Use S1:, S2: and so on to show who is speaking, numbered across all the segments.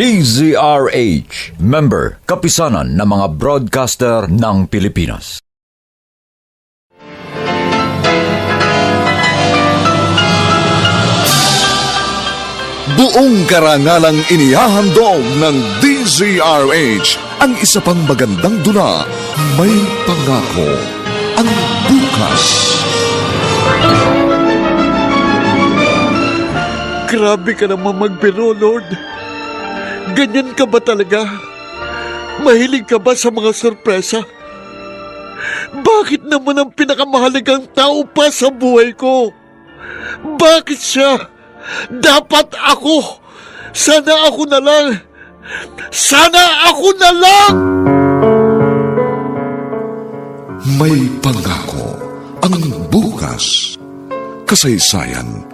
S1: DZRH, member, kapisanan ng mga broadcaster ng Pilipinas.
S2: Buong karangalang inihahandog ng DZRH ang isa pang magandang dula, May Pangako, ang bukas.
S3: Grabe ka naman magbiro, Lord. Ganyan ka ba talaga? Mahilig ka ba sa mga sorpresa? Bakit naman ang pinakamahalagang tao pa sa buhay ko? Bakit siya? Dapat ako! Sana ako na lang! Sana ako na lang!
S2: May Pangako, ang bukas. Kasaysayan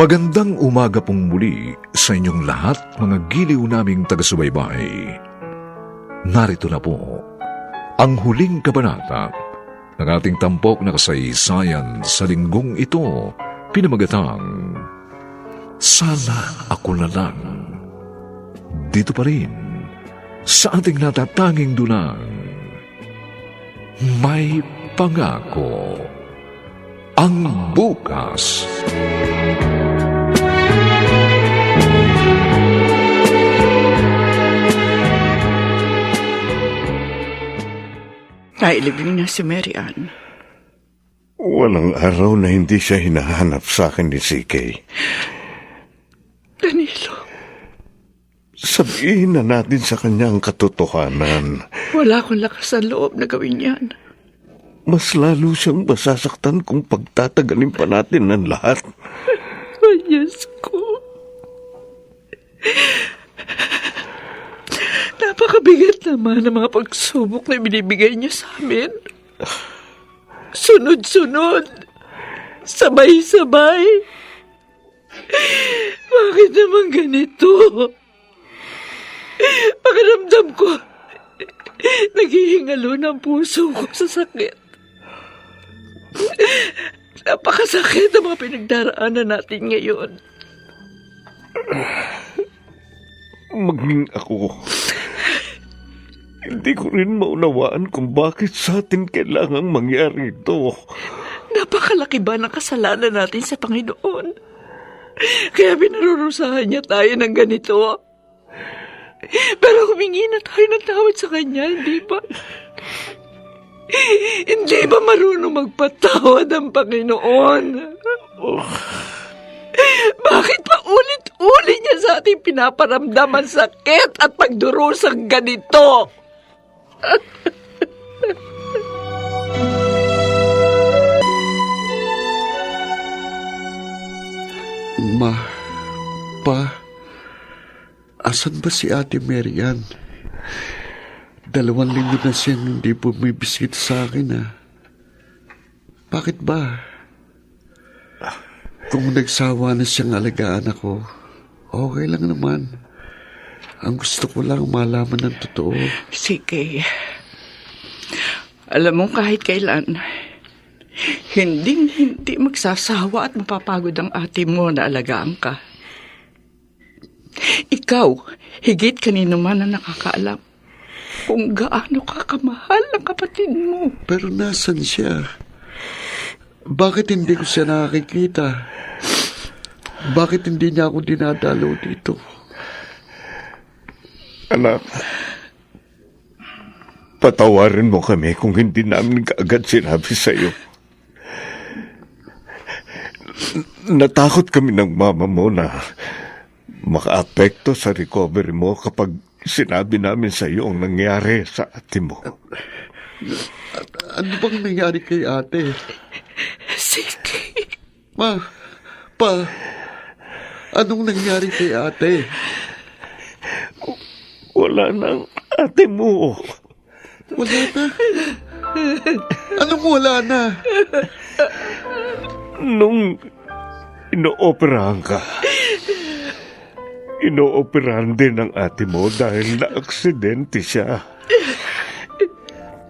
S2: Magandang umaga pong muli sa inyong lahat mga giliw naming taga-subaybay. Narito na po ang huling kabanata ng ating tampok na kasaysayan sa linggong ito pinamagatang Sana ako na lang. Dito pa rin sa ating natatanging dunang may pangako ang bukas.
S4: Nailibing na si Mary Ann.
S5: Walang araw na hindi siya hinahanap sa akin ni CK.
S4: Danilo,
S5: Sabihin na natin sa kanya ang katotohanan.
S4: wala akong lakas sa loob na gawin yan.
S5: Mas lalo siyang masasaktan kung pagtatagalin pa natin ng lahat.
S4: Ay, Diyos ko. Napakabigat naman ang mga pagsubok na binibigay niyo sa amin. Sunod-sunod. Sabay-sabay. Bakit naman ganito? Pakiramdam ko, naghihingalo ng puso ko sa sakit. Napakasakit ang mga pinagdaraanan natin ngayon.
S5: Maging ako. Hindi ko rin maunawaan kung bakit sa atin kailangang mangyari ito.
S4: Napakalaki ba ng kasalanan natin sa Panginoon? Kaya pinarurusahan niya tayo ng ganito. Pero humingi na tayo ng tawad sa Kanya, hindi ba? Hindi ba marunong magpatawad ang Panginoon? Bakit pa ulit-ulit niya sa ating pinaparamdam ang sakit at pagdurusang ganito?
S6: Ma, pa, asan ba si Ate Marian? Dalawang linggo na siyang hindi bumibisit sa akin, ah. Bakit ba? Kung nagsawa na siyang alagaan ako,
S3: Okay lang naman. Ang gusto ko lang malaman ng totoo.
S4: Sige. Alam mo kahit kailan, hindi hindi magsasawa at mapapagod ang ate mo na alagaan ka. Ikaw, higit kanino man na nakakaalam kung gaano ka kamahal ng kapatid mo.
S3: Pero nasan siya? Bakit hindi ko siya nakakikita? Bakit hindi niya ako dinadalaw dito?
S5: Anak, patawarin mo kami kung hindi namin kaagad sinabi sa iyo. Natakot kami ng mama mo na makaapekto sa recovery mo kapag sinabi namin sa iyo ang nangyari sa ate mo.
S3: Ano bang nangyari kay ate?
S4: Sige.
S3: Ma, pa, anong nangyari kay ate?
S5: Wala nang ate mo.
S3: Wala na. Anong wala na?
S5: Nung inooperahan ka, inooperahan din ang ate mo dahil na-aksidente siya.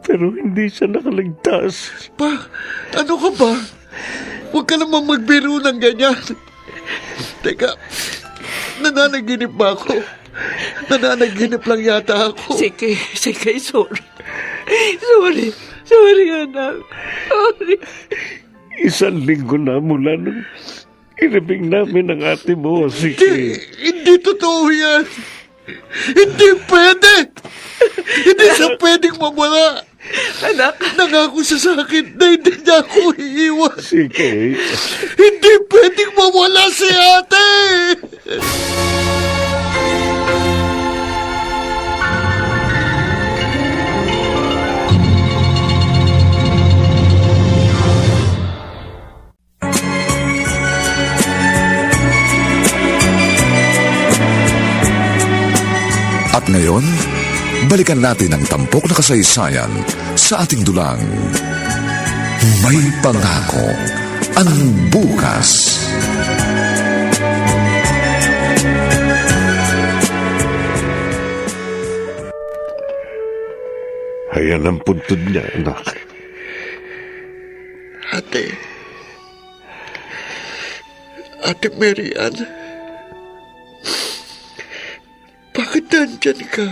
S5: Pero hindi siya nakaligtas.
S3: Pa, ano ka ba? Huwag ka naman magbiro ng ganyan. Teka, nananaginip ba ako? Nananaginip lang yata ako.
S4: Sige, sige, sorry. Sorry, sorry anak. Sorry.
S5: Isang linggo na mula nung inibing namin ang ate mo,
S3: Hindi,
S5: sige.
S3: hindi totoo yan. Hindi pwede. Hindi siya pwedeng mawala.
S4: Anak,
S3: Nangako siya sa akin na hindi niya ako iiwan.
S5: Sige,
S3: Hindi pwedeng mawala si ate.
S7: At ngayon, balikan natin ang tampok na kasaysayan sa ating dulang. May pangako ang bukas.
S5: ayan ang puntod niya, anak.
S3: Ate. Ate Mary Ann. Bakit nandyan ka?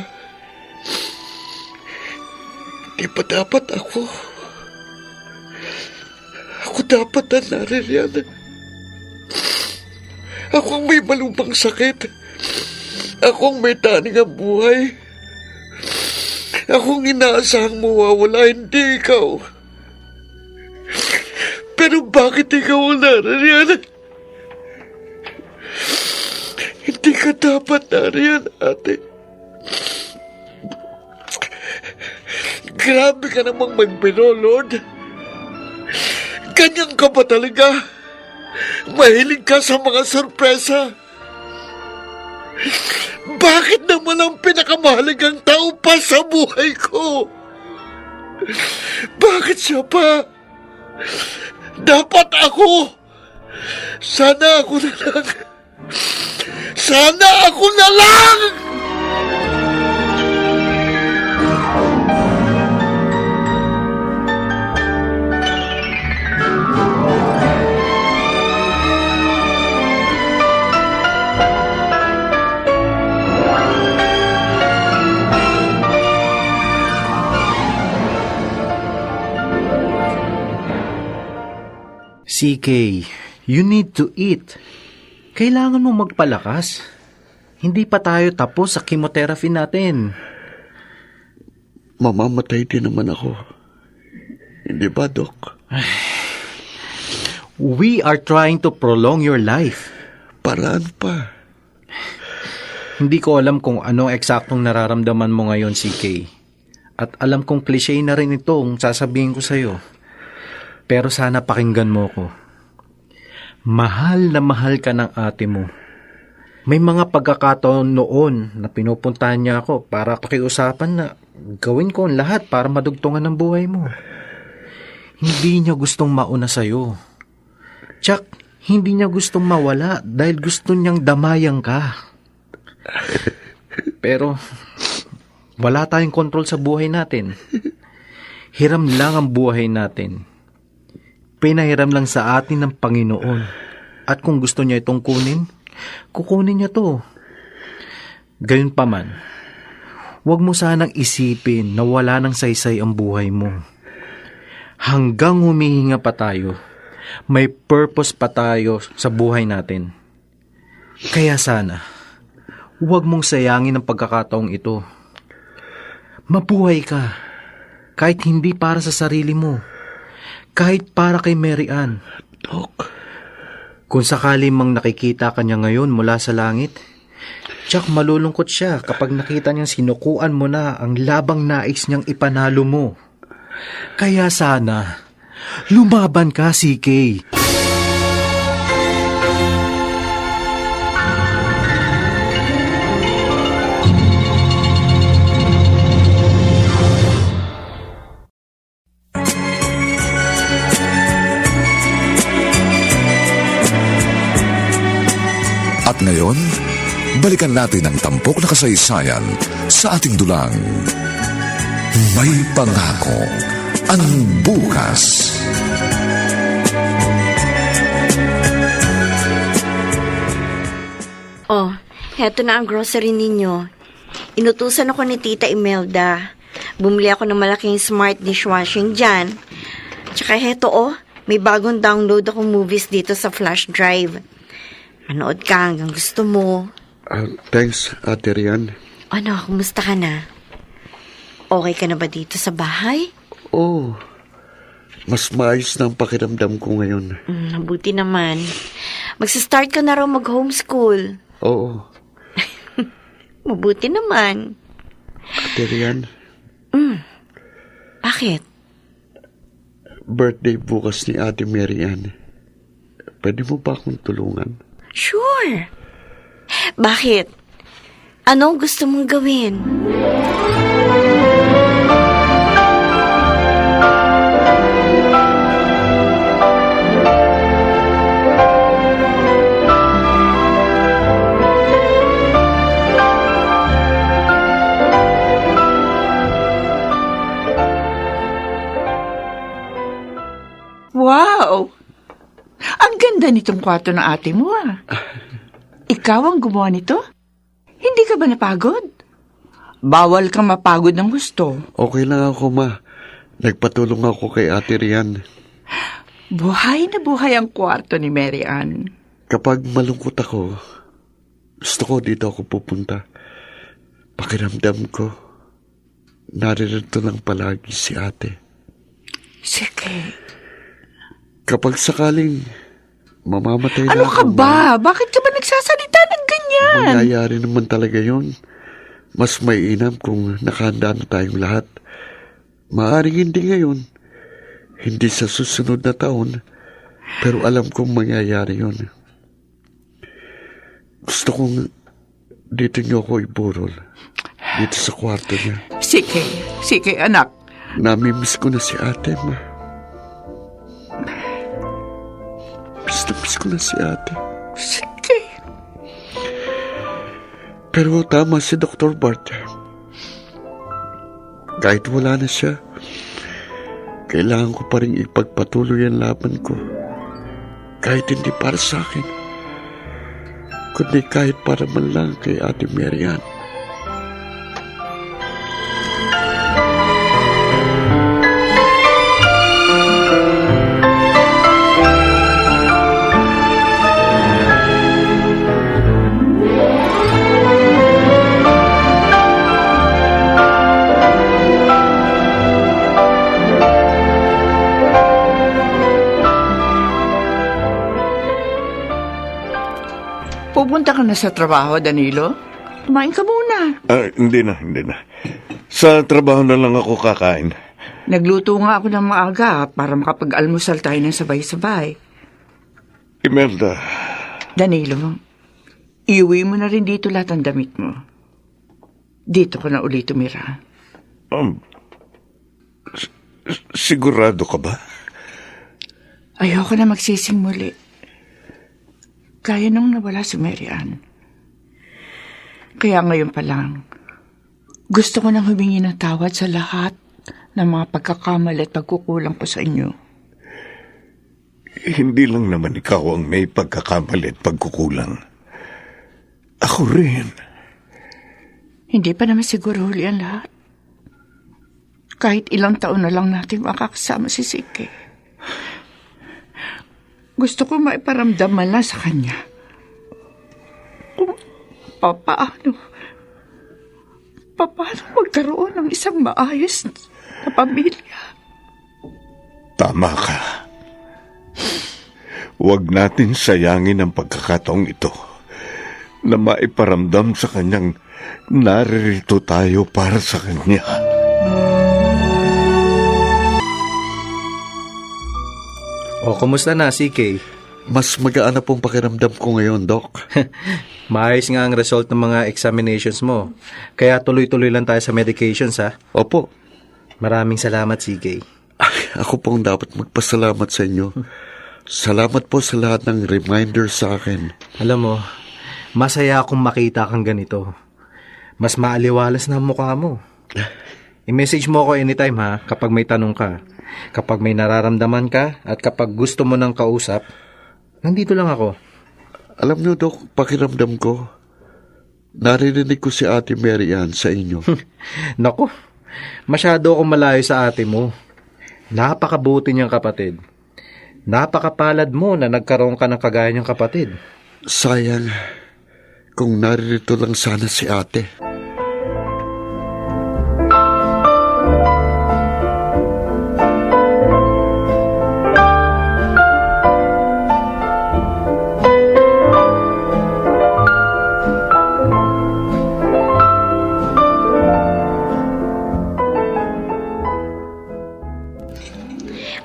S3: Di ba dapat ako? Ako dapat na naririyan. Ako ang may malubang sakit. Ako ang may taning ang buhay. Ako ang inaasahang mawawala, hindi ikaw. Pero bakit ikaw ang naririyan? Ka dapat nariyan, ate. Grabe ka namang magbiro, Lord. Ganyan ka ba talaga? Mahilig ka sa mga sorpresa. Bakit naman ang pinakamahalagang tao pa sa buhay ko? Bakit siya pa? Dapat ako. Sana ako na lang. Sana ako na lang!
S8: CK, you need to eat. Kailangan mo magpalakas. Hindi pa tayo tapos sa chemotherapy natin.
S3: Mamamatay din naman ako. Hindi ba, Dok?
S8: We are trying to prolong your life.
S3: Paraan pa.
S8: Hindi ko alam kung ano eksaktong nararamdaman mo ngayon, CK. At alam kong cliche na rin itong sasabihin ko sa'yo. Pero sana pakinggan mo ko. Mahal na mahal ka ng ate mo. May mga pagkakataon noon na pinupuntahan niya ako para pakiusapan na gawin ko ang lahat para madugtungan ng buhay mo. Hindi niya gustong mauna sa'yo. Tsak, Hindi niya gustong mawala dahil gusto niyang damayang ka. Pero wala tayong kontrol sa buhay natin. Hiram lang ang buhay natin. Pinahiram lang sa atin ng Panginoon. At kung gusto niya itong kunin, kukunin niya to. Gayun pa man, huwag mo sanang isipin na wala ng saysay ang buhay mo. Hanggang humihinga pa tayo, may purpose pa tayo sa buhay natin. Kaya sana, huwag mong sayangin ang pagkakataong ito. Mabuhay ka, kahit hindi para sa sarili mo, kahit para kay Mary Ann.
S3: Dok,
S8: Kung sakali mang nakikita ka niya ngayon mula sa langit, tsak malulungkot siya kapag nakita niyang sinukuan mo na ang labang nais niyang ipanalo mo. Kaya sana, lumaban ka, CK.
S2: At ngayon, balikan natin ang tampok na kasaysayan sa ating dulang. May pangako ang bukas.
S9: Oh, heto na ang grocery ninyo. Inutusan ako ni Tita Imelda. Bumili ako ng malaking smart dishwashing dyan. Tsaka heto oh, may bagong download akong movies dito sa flash drive. Manood ka hanggang gusto mo.
S3: ah, thanks, Ate Rian.
S9: Ano, kumusta ka na? Okay ka na ba dito sa bahay?
S3: Oh, mas maayos na ang pakiramdam ko ngayon.
S9: Mm, mabuti naman. Magsistart ka na raw mag-homeschool.
S3: Oo,
S9: Mabuti naman.
S3: Ate Rian,
S9: Bakit?
S3: birthday bukas ni Ate Mary Ann. Pwede mo ba akong tulungan?
S9: Sure. Bakit? Anong gusto mong gawin?
S4: Ang ganda nitong kwarto ng ate mo ah. Ikaw ang gumawa nito? Hindi ka ba napagod? Bawal kang mapagod ng gusto.
S3: Okay lang ako, ma. Nagpatulong ako kay Ate Rian.
S4: Buhay na buhay ang kwarto ni Mary Ann.
S3: Kapag malungkot ako, gusto ko dito ako pupunta. Pakiramdam ko, naririto lang palagi si ate.
S4: Sige.
S3: Kapag sakaling mamamatay na
S4: Ano ka
S3: ako,
S4: ba? Bakit ka ba nagsasalita ng ganyan?
S3: Mangyayari naman talaga yon. Mas may inam kung nakahanda na tayong lahat. Maaring hindi ngayon, hindi sa susunod na taon, pero alam kong mangyayari yon. Gusto kong dito niyo ako iburol. Dito sa kwarto niya.
S4: Sige, sige anak.
S3: Namimiss ko na si ate, ma. Na miss ko na si ate.
S4: Sige.
S3: Pero tama si Dr. Bart. Kahit wala na siya, kailangan ko pa rin ipagpatuloy ang laban ko. Kahit hindi para sa akin, kundi kahit para man lang kay Ate Marian.
S4: Ka na sa trabaho, Danilo? Kumain ka muna.
S5: Ah, hindi na, hindi na. Sa trabaho na lang ako kakain.
S4: Nagluto nga ako ng maaga para makapag-almusal tayo ng sabay-sabay.
S5: Imelda,
S4: Danilo, iuwi mo na rin dito lahat ng damit mo. Dito ko na uli tumira.
S5: um, sigurado ka ba?
S4: Ayoko na magsising muli. Gaya nung nawala si Mary Ann. Kaya ngayon pa lang, gusto ko nang humingi ng tawad sa lahat ng mga pagkakamali at pagkukulang ko sa inyo.
S5: Hindi lang naman ikaw ang may pagkakamali at pagkukulang. Ako rin.
S4: Hindi pa naman siguro huli ang lahat. Kahit ilang taon na lang natin makakasama si Sike. Gusto ko maiparamdam man sa kanya. Kung papaano, papaano magkaroon ng isang maayos na pamilya.
S5: Tama ka. Huwag natin sayangin ang pagkakataong ito na maiparamdam sa kanyang naririto tayo para sa kanya.
S8: O, kumusta na, CK?
S3: Mas magaan na pong pakiramdam ko ngayon, Doc.
S8: Maayos nga ang result ng mga examinations mo. Kaya tuloy-tuloy lang tayo sa medications, ha?
S3: Opo,
S8: Maraming salamat, CK.
S3: Ay, ako pong dapat magpasalamat sa inyo. Salamat po sa lahat ng reminder sa akin.
S8: Alam mo, masaya akong makita kang ganito. Mas maaliwalas na ang mukha mo. I-message mo ako anytime ha, kapag may tanong ka. Kapag may nararamdaman ka, at kapag gusto mo ng kausap, nandito lang ako.
S3: Alam niyo, Doc, pakiramdam ko, naririnig ko si Ate Mary Ann sa inyo.
S8: Nako, masyado akong malayo sa ate mo. Napakabuti niyang kapatid. Napakapalad mo na nagkaroon ka ng kagaya niyang kapatid.
S3: Sayang, kung naririto lang sana si ate.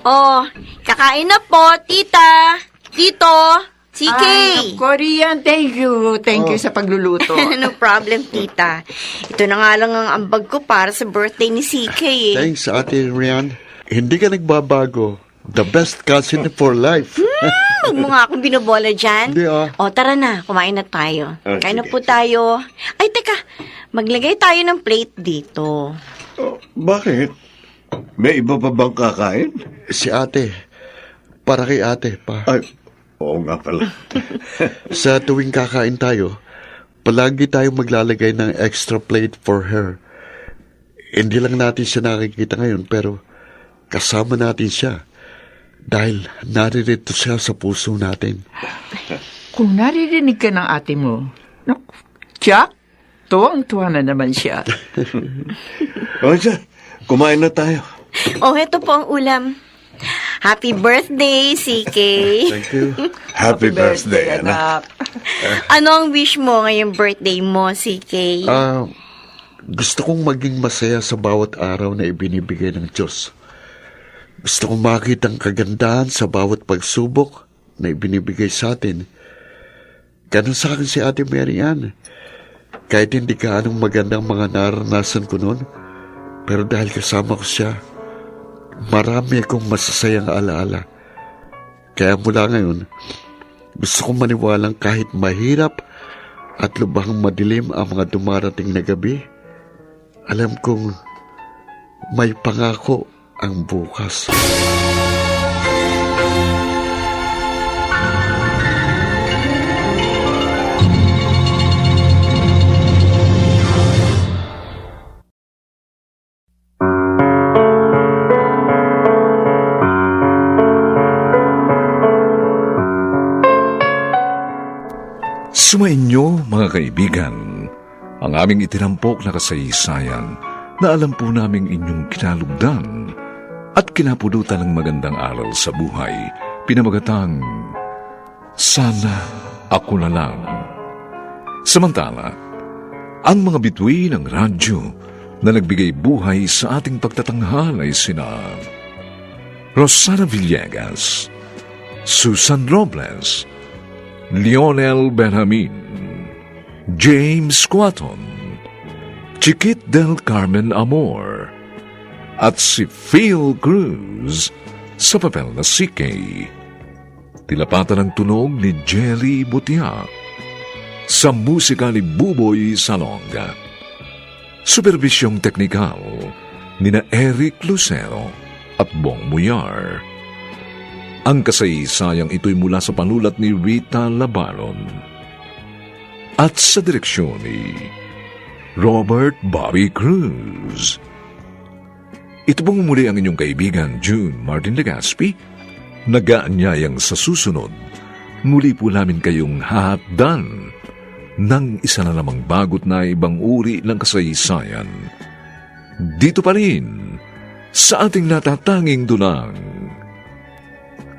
S9: Oh, kakain na po, tita. Tito, CK.
S4: Korean, thank you. Thank you sa pagluluto.
S9: no problem, tita. Ito na nga lang ang ambag ko para sa birthday ni CK eh.
S3: Thanks, Ate Rian. Hindi ka nagbabago. The best cousin for life.
S9: Huwag mo nga akong binobola dyan.
S3: Hindi, ah.
S9: O, tara na. Kumain na tayo.
S5: Ah,
S9: Kain na
S5: sige.
S9: po tayo. Ay, teka. Maglagay tayo ng plate dito.
S5: Oh, bakit? May iba pa bang kakain?
S3: si ate. Para kay ate pa.
S5: Ay, oo nga pala.
S3: Sa tuwing kakain tayo, palagi tayong maglalagay ng extra plate for her. Hindi lang natin siya nakikita ngayon, pero kasama natin siya. Dahil naririto siya sa puso natin.
S4: Kung naririnig ka ng ate mo, naku, Jack, tuwang-tuwa na naman siya.
S5: o siya, kumain na tayo.
S9: Oh, eto po ang ulam. Happy birthday, CK.
S3: Thank you.
S5: Happy birthday, anak.
S9: ano ang wish mo ngayong birthday mo, CK?
S3: Ah, gusto kong maging masaya sa bawat araw na ibinibigay ng Diyos. Gusto kong makita ang kagandahan sa bawat pagsubok na ibinibigay sa atin. Ganun sa akin si Ate Mary Ann. Kahit hindi ka anong magandang mga naranasan ko noon, pero dahil kasama ko siya, marami akong masasayang alaala. Kaya mula ngayon, gusto kong maniwalang kahit mahirap at lubhang madilim ang mga dumarating na gabi, alam kong may pangako ang bukas.
S7: Sumainyo, mga kaibigan, ang aming itinampok na kasaysayan na alam po naming inyong kinalugdan at kinapulutan ng magandang aral sa buhay, pinamagatang Sana Ako Na Lang. Samantala, ang mga bituin ng radyo na nagbigay buhay sa ating pagtatanghal ay sina Rosana Villegas, Susan Robles, Lionel Benjamin, James Quaton, Chiquit del Carmen Amor, at si Phil Cruz sa papel na si Kay. Tinapatan ng tunog ni Jerry Butia. Sa musika ni Buboy Salonga. Supervisyong teknikal ni na Eric Lucero at Bong Muyar. Ang kasaysayang ito'y mula sa panulat ni Rita Labaron. At sa direksyon ni Robert Bobby Cruz. Ito pong muli ang inyong kaibigan June Martin Legaspi, nagaanyayang sa susunod, muli po namin kayong hahatdan ng isa na namang bagot na ibang uri ng kasaysayan. Dito pa rin, sa ating natatanging dunang,